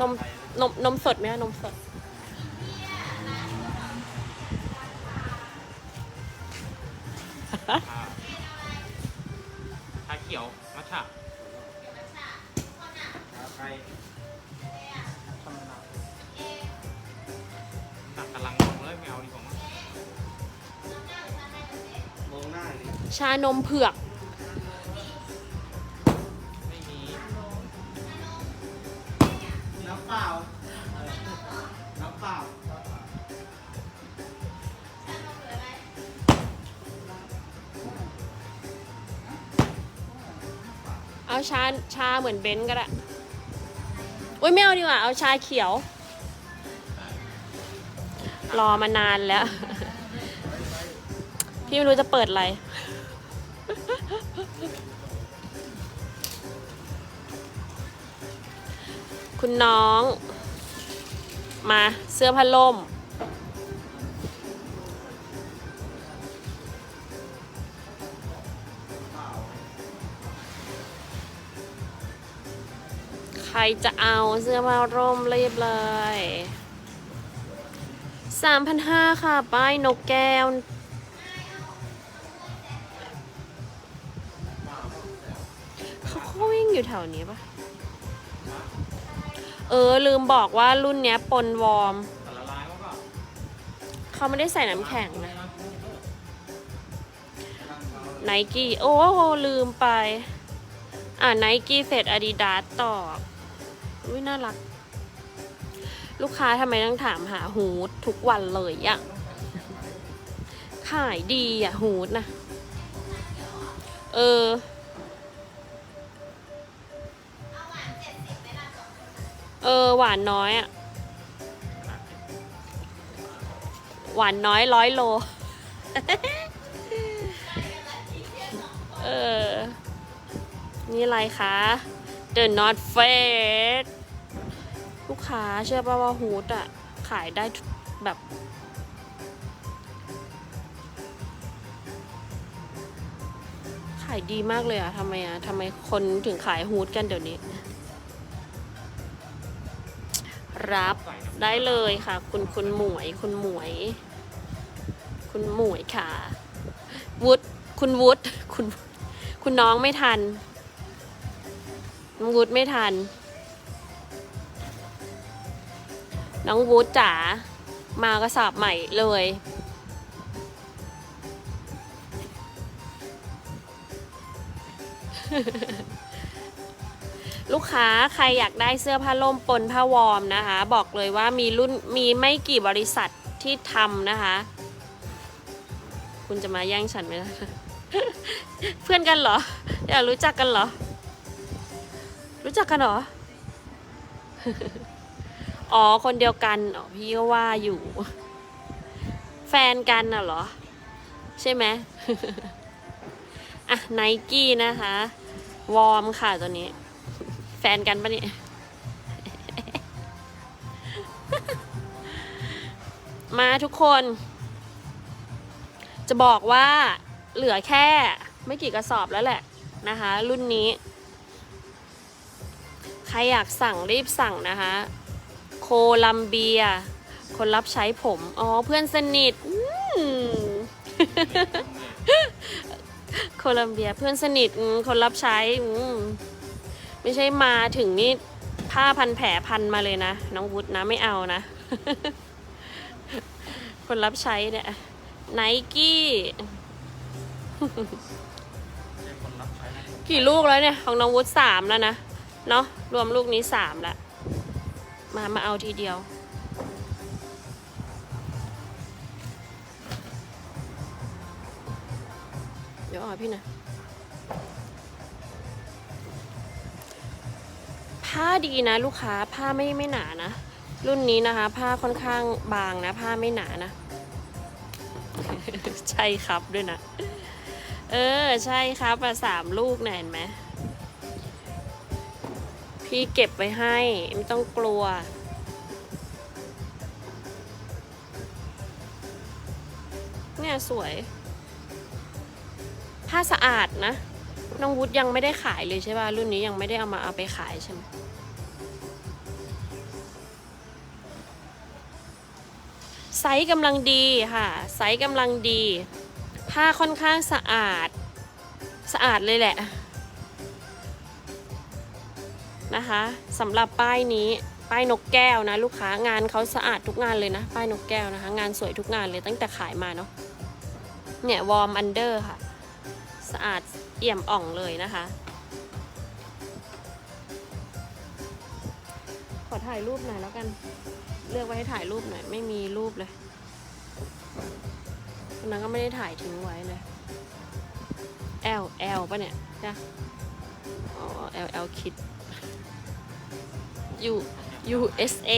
นมนมนมสดไหมคะนมสด ชาเขียวมัทฉะใครธรรมดาหนักกำลังลงเลยไม่เอาดีกว่ามั้งมองหน้านี่ชานมเผือก ชาชาเหมือนเบนซ์ก็ได้อุ้ยไม่เอาดีกว่า เอาชาเขียว รอมานานแล้ว พี่ไม่รู้จะเปิดอะไร คุณน้อง มาเสื้อผ้าล่ม รจะเอาเสื้อผ้าร่มรีบเลยสามพันห้าค่ะ ป้ายนกแก้ว เขาเขาวิ่งอยู่แถวนี้ปะเออ ลืมบอกว่ารุ่นเนี้ยปนวอร์ม เขาก็เขาไม่ได้ใส่น้ำแข็งนะไนกี้ โอ้โหลืมไป อ่าไนกี้เสร็จอาดิดาสต่อ อุ้ยน่ารัก ลูกค้าทำไมต้องถามหาฮูดทุกวันเลยอะขายดีอะฮูดนะ เออเออ หวานน้อยอะหวานน้อยร้อยโล เออ นี่อะไรคะ The North Face ลูกค้าเชื่อป่าว่าฮูดอะขายได้แบบขายดีมากเลยอะทำไมอะทำไมคนถึงขายฮูดกันเดี๋ยวนี้ รับได้เลยค่ะ คุณคุณหมวย คุณหมวย คุณหมวยค่ะวุฒคุณวุฒคุณคุณน้องไม่ทัน น้องวุฒไม่ทัน น้องวุฒจ๋ามากระสอบใหม่เลย ลูกค้าใครอยากได้เสื้อผ้าล่มปนผ้าวอร์มนะคะ บอกเลยว่ามีรุ่นมีไม่กี่บริษัทที่ทำนะคะ คุณจะมาแย่งฉันไหมนะ เพื่อนกันเหรอ อยากรู้จักกันเหรอ รู้จักกันเหรอ อ๋อ คนเดียวกันอ๋อพี่ก็ว่าอยู่ แฟนกันน่ะเหรอ ใช่ไหมอะไนกี้นะคะ วอร์มค่ะตัวนี้ แฟนกันปะเนี่ยมาทุกคน จะบอกว่าเหลือแค่ไม่กี่กระสอบแล้วแหละนะคะ รุ่นนี้ ใครอยากสั่งรีบสั่งนะคะ โคลัมเบีย คนรับใช้ผม อ๋อ เพื่อนสนิทอืมโคลัมเบียเพื่อนสนิทอืมคนรับใช้อืมไม่ใช่มาถึงนี่ผ้าพันแผลพันมาเลยนะ น้องวุฒนะไม่เอานะ คนรับใช้เนี่ยไนกี้ใช่คนรับใช้นะกี่ลูกแล้วเนี่ย ของน้องวุฒสามแล้วนะ เนาะรวมลูกนี้สามล้วมามาเอาทีเดียว เดี๋ยวเออกพี่นะผ้าดีนะลูกค้าผ้าไม่ไม่หนานะ รุ่นนี้นะคะ ผ้าค่อนข้างบางนะ ผ้าไม่หนานะ ใช่ครับด้วยนะ เออ ใช่ครับอะสามลูกเนี่ยเห็นไหม พี่เก็บไว้ให้ ไม่ต้องกลัว เนี่ยสวย ผ้าสะอาดนะ น้องวุฒยังไม่ได้ขายเลยใช่ป่ะ รุ่นนี้ยังไม่ได้เอามาเอาไปขายใช่ไหมไซส์กำลังดีค่ะ ไซส์กำลังดี ผ้าค่อนข้างสะอาด สะอาดเลยแหละ นะคะสำหรับป้ายนี้ป้ายนกแก้วนะลูกค้างานเขาสะอาดทุกงานเลยนะป้ายนกแก้วนะคะ งานสวยทุกงานเลยตั้งแต่ขายมาเนาะเนี่ยวอร์มอันเดอร์ค่ะ สะอาดเอี่ยมอ่องเลยนะคะ ขอถ่ายรูปหน่อยแล้วกัน เลือกไว้ให้ถ่ายรูปหน่อย ไม่มีรูปเลยวันนั้นก็ไม่ได้ถ่ายทิ้งไว้เลย L L ป่ะเนี่ยจ้ะอ๋อ L L คิด U USA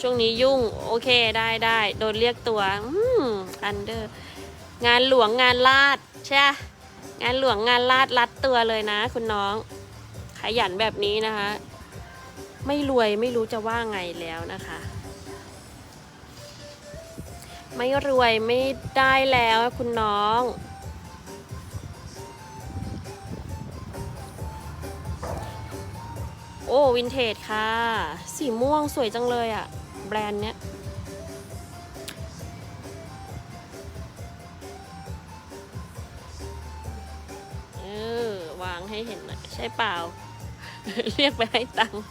ช่วงนี้ยุ่ง โอเคได้ได้โดนเรียกตัวอืมอันเดอร์งานหลวงงานลาดใช่งานหลวงงานลาดรัดตัวเลยนะ คุณน้อง ขยันแบบนี้นะคะ ไม่รวยไม่รู้จะว่าไงแล้วนะคะ ไม่รวยไม่ได้แล้วคุณน้อง อ้วินเทจค่ะ สีม่วงสวยจังเลยอะ่ะ แบรนด์เนี้ยเออวางให้เห็นหน่อยใช่เปล่า เรียกไปให้ตังค์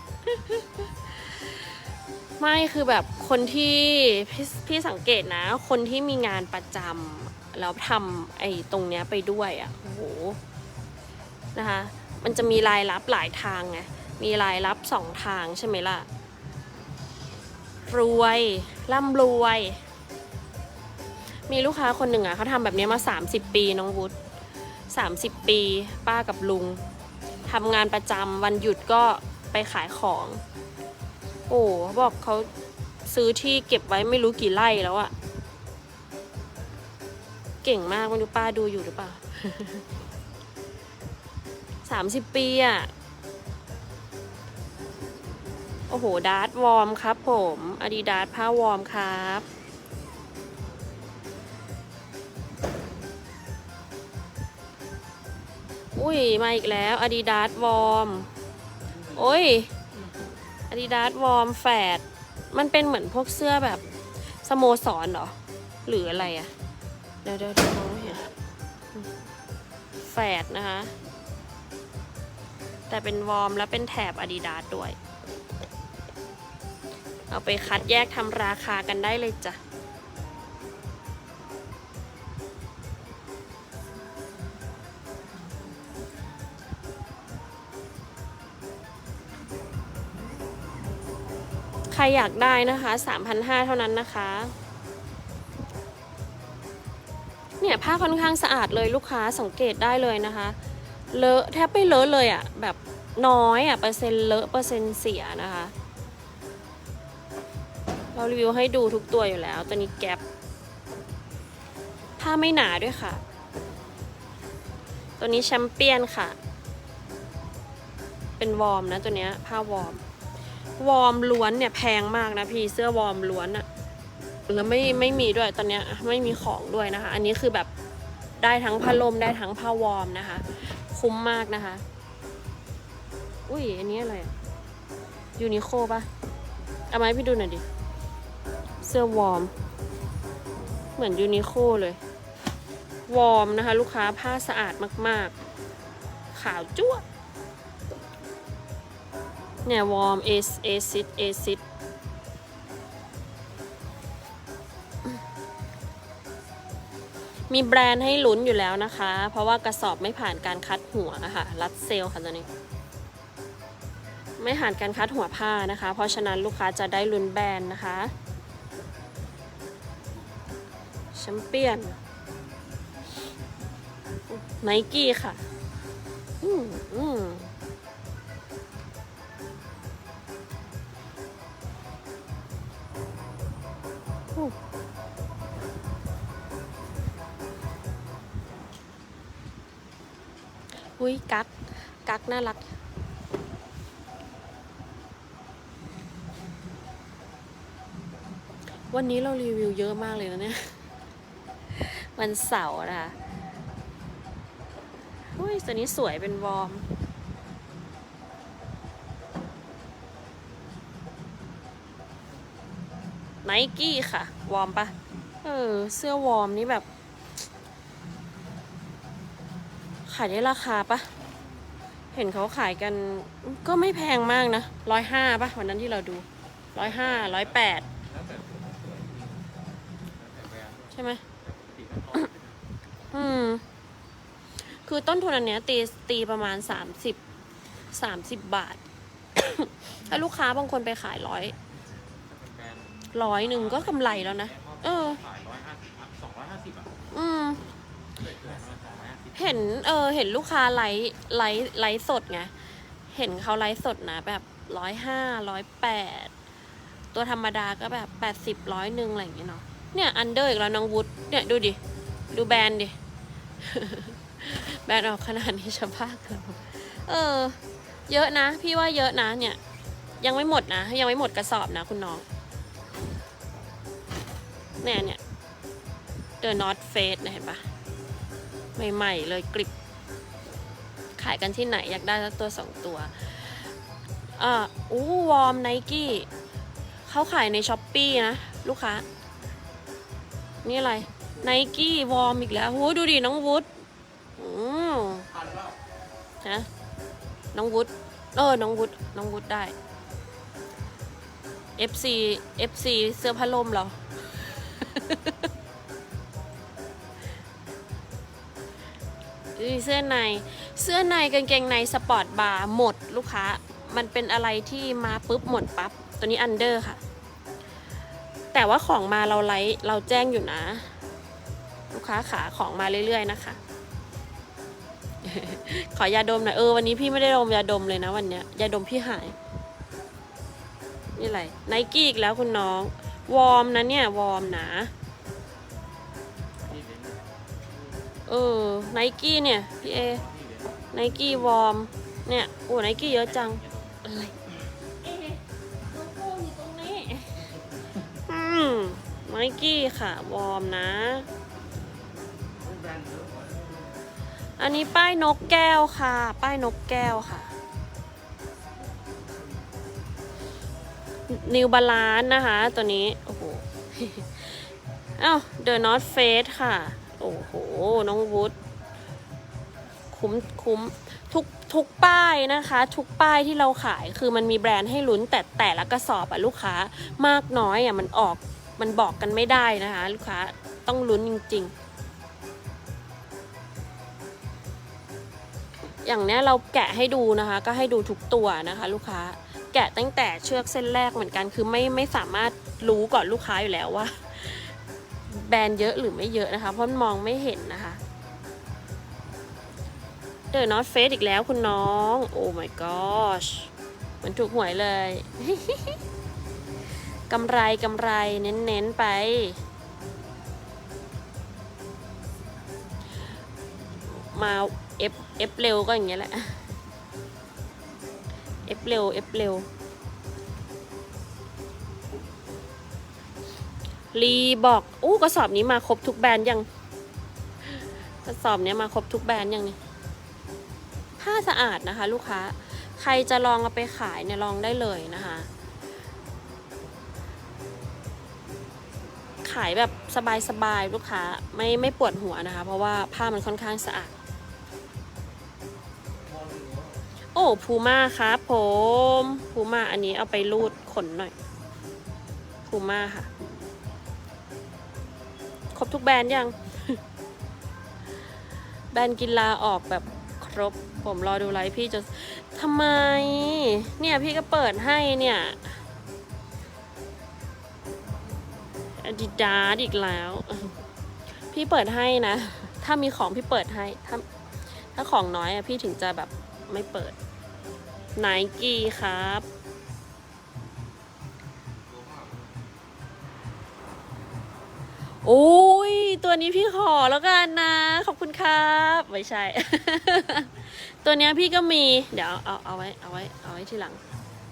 ไม่คือแบบคนที่พี่พี่สังเกตนะ คนที่มีงานประจำแล้วทำไอ้ตรงเนี้ยไปด้วยอะ่ะโอ้โหนะคะมันจะมีรายรับหลายทางไง มีรายรับสองทางใช่ไหมล่ะ รวย ร่ำรวย มีลูกค้าคนหนึ่งอะเขาทำแบบนี้มา 30 ปีน้องวุฒิ30 ปี ป้ากับลุงทำงานประจำวันหยุดก็ไปขายของ โอ้เขาบอกเขาซื้อที่เก็บไว้ไม่รู้กี่ไร่แล้วอะเก่งมากไม่รู้ป้าดูอยู่หรือเปล่าสามสิบปีอะ อ้โห ดาร์ตวอร์มครับผมอาดิดาร์ตผ้าวอร์มครับอุ้ย มาอีกแล้วอาดิดาสวอร์มโอ้ยอาดิดาสวอร์มแฟดมันเป็นเหมือนพวกเสื้อแบบสโมสรเหรอ หรืออะไรอะเดี๋ยวเดี๋ยวเดี๋ยวมองไม่เห็นแฟดนะคะ แต่เป็นวอร์มแล้วเป็นแถบอาดิดาสด้วย เอาไปคัดแยกทำราคากันได้เลยจ้ะใครอยากได้นะคะ 3,500 เท่านั้นนะคะ เนี่ยผ้าค่อนข้างสะอาดเลยลูกค้าสังเกตได้เลยนะคะ เลอะแทบไม่เลอะเลยอะ่ะ แบบน้อยอะ่ะเปอร์เซ็นต์เลอะเปอร์เซ็นต์เสียนะคะ เรารีวิวให้ดูทุกตัวอยู่แล้ว ตัวนี้แก๊ปผ้าไม่หนาด้วยค่ะ ตัวนี้แชมเปี้ยนค่ะ เป็นวอร์มนะตัวเนี้ยผ้าวอร์ม วอร์มล้วนเนี่ยแพงมากนะพี่เสื้อวอร์มล้วนอะแล้วไม่ไม่มีด้วยตอนเนี้ยไม่มีของด้วยนะคะ อันนี้คือแบบได้ทั้งผ้าลมได้ทั้งผ้าวอร์มนะคะ คุ้มมากนะคะ อุ้ยอันนี้อะไรอะยูนิโคปะเอามาให้พี่ดูหน่อยดิ สื้อวอร์ม เหมือนยูนิโคเลย วอร์มนะคะ ลูกค้าผ้าสะอาดมากๆ ขาวจ้วเนี่ยวอร์มเอสเอซิดเอซิดมีแบรนด์ให้ลุ้นอยู่แล้วนะคะ เพราะว่ากระสอบไม่ผ่านการคัดหัวค่ะ รัดเซลค่ะตัวนี้ ไม่ผ่านการคัดหัวผ้านะคะ เพราะฉะนั้นลูกค้าจะได้ลุ้นแบรนด์นะคะ แชมเปี้ยนไนกี้ค่ะ อืมอืมอุ้ยกัก กักน่ารักวันนี้เรารีวิวเยอะมากเลยนะเนี่ย วันเสาร์นะคะอุ้ยตัวนี้สวยเป็นวอร์มไนกี้ค่ะ วอร์มปะเออ เสื้อวอร์มนี่แบบ ขายได้ราคาปะเห็นเขาขายกันก็ไม่แพงมากนะร้อยห้าปะวันนั้นที่เราดูร้อยห้าร้อยแปดใช่ไหม องอืม คือต้นทุนอันเนี้ย ตีตีประมาณสามสิบสามสิบบาท ถ้าลูกค้าบางคนไปขายร้อยถ้าเป็นแบรนด์ร้อยหนึ่งก็กำไรแล้วนะ เออ ขายร้อยห้าสิบสองร้อยห้าสิบอะอืมเกิดขึ้นมาสองร้อยห้าสิบเห็น เออ เห็นลูกค้าไลฟ์ไลฟ์ไลฟ์สดไง เห็นเขาไลฟ์สดนะ แบบร้อยห้าร้อยแปด ตัวธรรมดาก็แบบแปดสิบร้อยหนึ่งอะไรอย่างเงี้ยเนาะ เนี่ยอันเดอร์อีกแล้วน้องวุฒเนี่ยดูดิ ดูแบรนด์ดิ แบรนด์ออกขนาดนี้ชะบ้าเกินเออ เยอะนะ พี่ว่าเยอะนะเนี่ย ยังไม่หมดนะ ยังไม่หมดกระสอบนะคุณน้องเนี่ยเนี่ย The North Face นะเห็นปะใหม่ๆเลยกริบ ขายกันที่ไหนอยากได้สักตัวสองตัวอ่าอู้วอร์มไนกี้เขาขายในช้อปปีนะ ลูกค้า นี่อะไรไนกี้วอร์มอีกแล้วโหดูดิน้องวุฒอืมฮะน้องวุฒเออ น้องวุฒน้องวุฒได้ FC FC เสื้อผ้าล่มเหรอเสื้อใน เสื้อในกางเกงในสปอร์ตบาร์หมดลูกค้า มันเป็นอะไรที่มาปุ๊บหมดปั๊บ ตัวนี้อันเดอร์ค่ะ แต่ว่าของมาเราไลฟ์เราแจ้งอยู่นะ ลูกค้าขาของมาเรื่อย ๆ นะคะ ขอยาดมหน่อยเออวันนี้พี่ไม่ได้ดมยาดมเลยนะวันเนี้ยยาดมพี่หาย นี่อะไรไนกี้อีกแล้วคุณน้อง วอร์มนะเนี่ยวอร์มนะนี่เออไนกี้เนี่ยพี่เอไนกี้วอร์มเนี่ยโอ้ไนกี้เยอะจังอะไร อืมไนกี้ค่ะ วอร์มนะ อันนี้ป้ายนกแก้วค่ะ ป้ายนกแก้วค่ะ นิวบาลานนะคะ ตัวนี้ โอ้โหอ้าวเดอะนอตเฟสค่ะ โอ้โห น้องวุฒ คุ้มคุ้มทุกทุกป้ายนะคะ ทุกป้ายที่เราขายคือมันมีแบรนด์ให้ลุ้นแต่แต่ละกระสอบอะลูกค้ามากน้อยอะมันออกมันบอกกันไม่ได้นะคะ ลูกค้าต้องลุ้นจริง ๆ อย่างเนี้ยเราแกะให้ดูนะคะ ก็ให้ดูทุกตัวนะคะ ลูกค้าแกะตั้งแต่เชือกเส้นแรกเหมือนกันคือไม่ไม่สามารถรู้ก่อนลูกค้าอยู่แล้วว่า แบรนด์เยอะหรือไม่เยอะนะคะ เพราะมันมองไม่เห็นนะคะ เดอะนอตเฟสอีกแล้วคุณน้อง โอ้ my gosh มือนถูกหวยเลยกำไรกำไรเน้น ๆ ไป มาเอฟเอฟเร็วก็อย่างเงี้ยแหละเอฟเร็วเอฟเร็วรีบอกอู้กระสอบนี้มาครบทุกแบรนด์ยังกระสอบเนี้ยมาครบทุกแบรนด์ยังนี่ ผ้าสะอาดนะคะ ลูกค้า ใครจะลองเอาไปขายเนี่ยลองได้เลยนะคะ ขายแบบสบายๆลูกค้าไม่ไม่ปวดหัวนะคะ เพราะว่าผ้ามันค่อนข้างสะอาด โอ้พูม่าครับผมพูม่าอันนี้เอาไปรูดขนหน่อยพูม่าค่ะครบทุกแบรนด์ยัง แบรนด์กินลาออกแบบ ครบ ผมรอดูไลฟ์พี่จะทำไม เนี่ยพี่ก็เปิดให้เนี่ยอดิดาอีกแล้ว พี่เปิดให้นะ ถ้ามีของพี่เปิดให้ ถ้าถ้าของน้อยอะพี่ถึงจะแบบไม่เปิดไนกี้ครับ โอ้ย ตัวนี้พี่ขอแล้วกันนะ ขอบ ครับ ไม่ใช่ ตัวเนี้ยพี่ก็มี เดี๋ยวเอาเอาไว้เอาไว้เอาไว้ทีหลัง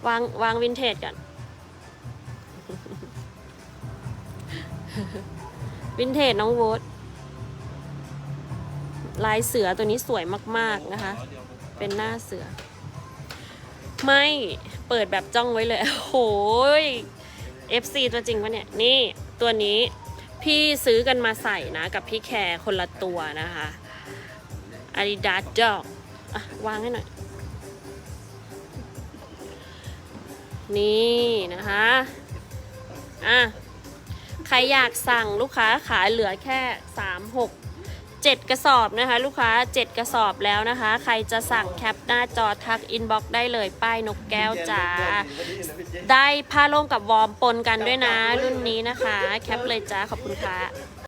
วางวางวินเทจกันวินเทจน้องโวตลายเสือตัวนี้สวยมากๆนะคะ เป็นหน้าเสือ ไม่เปิดแบบจ้องไว้เลย โอ้ย FC ตัวจริงปะเนี่ย นี่ตัวนี้ พี่ซื้อกันมาใส่นะ กับพี่แคร์คนละตัวนะคะ Adidas Dog อะ วางให้หน่อย นี่นะคะ อะ ใครอยากสั่งลูกค้าขายเหลือแค่ 3 6 7 กระสอบนะคะ ลูกค้า 7 กระสอบแล้วนะคะ ใครจะสั่งแคปหน้าจอทักอินบ็อกได้เลยป้ายนกแก้วจ้าได้ผ้าร่มกับวอร์มปนกันด้วยนะ รุ่นนี้นะคะ แคปเลยจ้าขอบคุณค่ะ